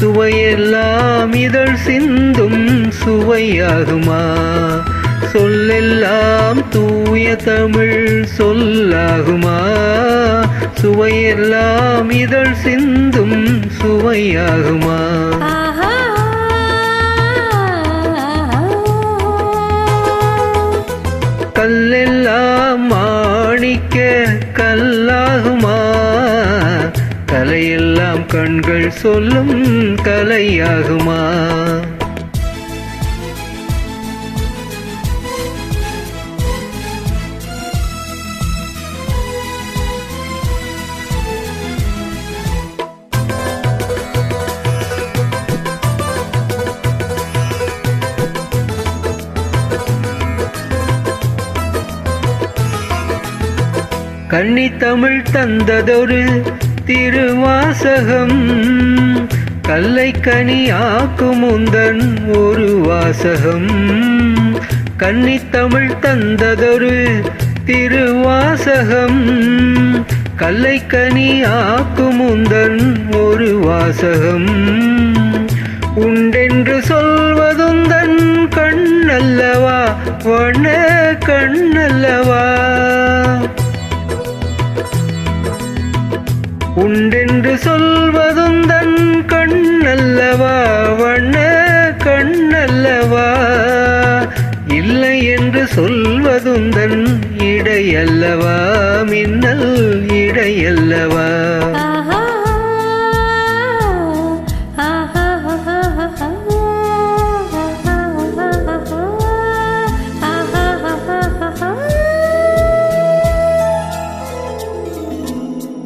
சுவையெல்லாம் இதழ் சிந்தும் சுவையாகுமா? சொல்லெல்லாம் தூய தமிழ் சொல்லாகுமா? சுவையெல்லாம் இதழ் சிந்தும் சுவையாகுமா? கல்லெல்லாம் மாணிக்க கல்லாகுமா? கதையெல்லாம் கண்கள் சொல்லும் கலையாகுமா? கன்னித்தமிழ் தந்ததொரு திருவாசகம். கல்லை கனியாக்கும் உந்தன் ஒரு வாசகம். கன்னித்தமிழ் தந்ததொரு திருவாசகம். கல்லை கனியாக்கும் உந்தன் ஒரு வாசகம். உண்டென்று சொல்வதுந்தன் கண்ணல்லவா வண்ண கண்ணல்லவா. உண்டென்று சொல்வதும் தன் கண்ணல்லவா வண்ண கண்ணல்லவா? இல்லை என்று சொல்வதும் தன் இடையல்லவா மின்னல் இடையல்லவா?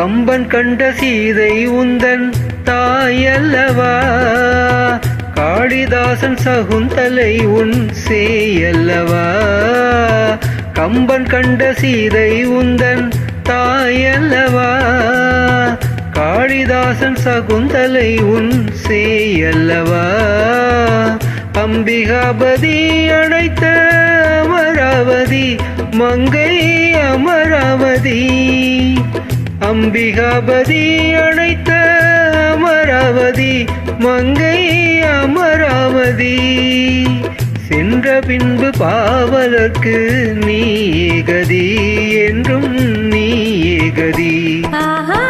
கம்பன் கண்ட சீதை உந்தன் தாயல்லவா? காளிதாசன் சகுந்தலை உன் சேயல்லவா? கம்பன் கண்ட சீதை உந்தன் தாயல்லவா? காளிதாசன் சகுந்தலை உன் சேயல்லவா? அம்பிகாபதி அழைத்த அமராவதி மங்கை அமராவதி. அம்பிகாபதி அழைத்த அமராவதி மங்கை அமராவதி. சென்ற பின்பு பாவலர்க்கு நீ கதி என்றும் நீ கதி. ஆஹா!